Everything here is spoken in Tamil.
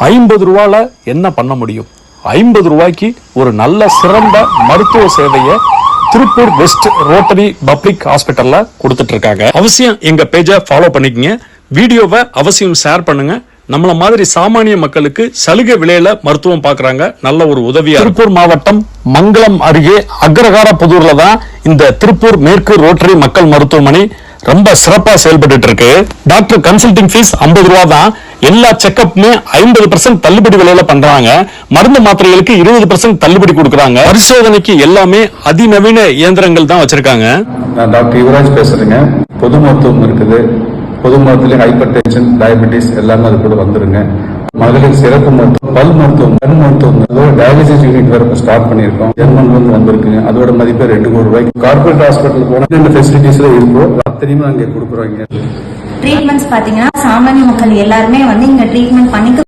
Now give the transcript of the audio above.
ஐம்பது ரூபால என்ன பண்ண முடியும்? ஐம்பது ரூபாய்க்கு ஒரு நல்ல சிறந்த மருத்துவ சேவையை திருப்பூர் வெஸ்ட் ரோட்டரி பப்ளிக் ஹாஸ்பிட்டல்ல கொடுத்துட்டு இருக்காங்க அவசியம் எங்க பேஜை ஃபாலோ பண்ணிக்கங்க. வீடியோவை அவசியம் ஷேர் பண்ணுங்க. நம்மள மாதிரி சாமானிய மக்களுக்கு சலுகை விலையில மருத்துவம் பாக்குறாங்க நல்ல ஒரு உதவியா திருப்பூர் மாவட்டம் மங்களம் அருகே அக்ரகார புதூர்ல தான் இந்த திருப்பூர் மேற்கு ரோட்டரி மக்கள் மருத்துவமனை ரொம்ப சிறப்பா செயல்பட்டு இருக்கு. டாக்டர் கன்சல்டிங் ஃபீஸ் 50 ரூபா தான். எல்லா செக்கப்புமே ஐம்பது பர்சன்ட் தள்ளுபடி விலையில பண்றாங்க. மருந்து மாத்திரைகளுக்கு இருபது பர்சன்ட் தள்ளுபடி கொடுக்குறாங்க. பரிசோதனைக்கு எல்லாமே அதிநவீன இயந்திரங்கள் தான் வச்சிருக்காங்க. நான் டாக்டர் யுவராஜ் பேசுறேங்க. பொது மருத்துவம் இருக்குது. பொது மருத்துவம் ஹைப்பர் டென்ஷன் டயபெட்டிஸ் எல்லாமே அது கூட வந்துருங்க. மகளிர் சிறப்பு மருத்துவம் பல் மருத்துவம் கண் மருத்துவம் அதோட டயாலிசிஸ் யூனிட் வேற ஸ்டார்ட் பண்ணியிருக்கோம். ஜெர்மன்ல இருந்து வந்திருக்கு அதோட மதிப்பு ரெண்டு கோடி ரூபாய்க்கு. கார்பரேட் ஹாஸ்பிட்டல் போன பெசிலிட்டிஸ் ஃபெசிலிட்டிஸ்ல இருக்கும் அத்தனையுமே அங்கே கொடுக்குறாங்க ட்ரீட்மெண்ட்ஸ் பாத்தீங்கன்னா சாமானிய மக்கள் எல்லாருமே வந்து இங்க ட்ரீட்மெண்ட் பண்ணிக்க